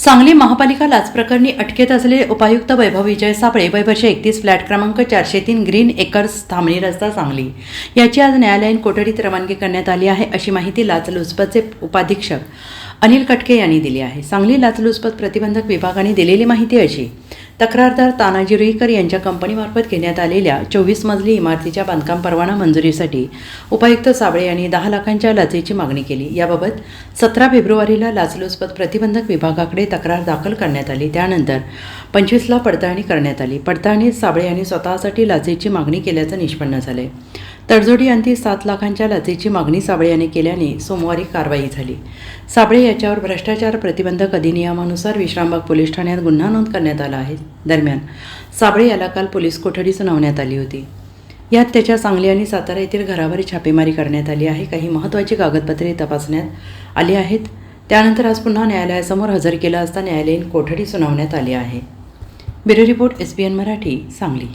सांगली महापालिका लाच प्रकरणी अटकेत असलेले उपायुक्त वैभव विजय सापळे वय वर्ष एकतीस फ्लॅट क्रमांक चारशे तीन ग्रीन एकर्स थांबणी रस्ता सांगली. याची आज न्यायालयीन कोठडीत रवानगी करण्यात आली आहे अशी माहिती लाचलुचपतचे उपाधीक्षक अनिल कटके यांनी दिली आहे. सांगली लाचलुचपत प्रतिबंधक विभागाने दिलेली माहिती अशी. तक्रारदार तानाजी रुईकर यांच्या कंपनीमार्फत घेण्यात आलेल्या चोवीस मजली इमारतीच्या बांधकाम परवाना मंजुरीसाठी उपायुक्त साबळे यांनी दहा लाखांच्या लाचेची मागणी केली. याबाबत सतरा फेब्रुवारीला लाचलुचपत प्रतिबंधक विभागाकडे तक्रार दाखल करण्यात आली. त्यानंतर पंचवीसला पडताळणी करण्यात आली. पडताळणीत साबळे यांनी स्वतःसाठी लाचेची मागणी केल्याचं निष्पन्न झाले तडजोडी अंती सात लाखांच्या लाचेची मागणी साबळे याने केल्याने सोमवारी कारवाई झाली. साबळे याच्यावर भ्रष्टाचार प्रतिबंधक अधिनियमानुसार विश्रामबाग पोलीस ठाण्यात गुन्हा नोंद करण्यात आला आहे. दरम्यान साबळे याला काल पोलीस कोठडी सुनावण्यात आली होती. यात त्याच्या सांगली आणि सातारा येथील घरावर छापेमारी करण्यात आली आहे. काही महत्त्वाची कागदपत्रे तपासण्यात आली आहेत. त्यानंतर आज पुन्हा न्यायालयासमोर हजर केला असता न्यायालयीन कोठडी सुनावण्यात आली आहे. Bureau report S B N Marathi Sangli.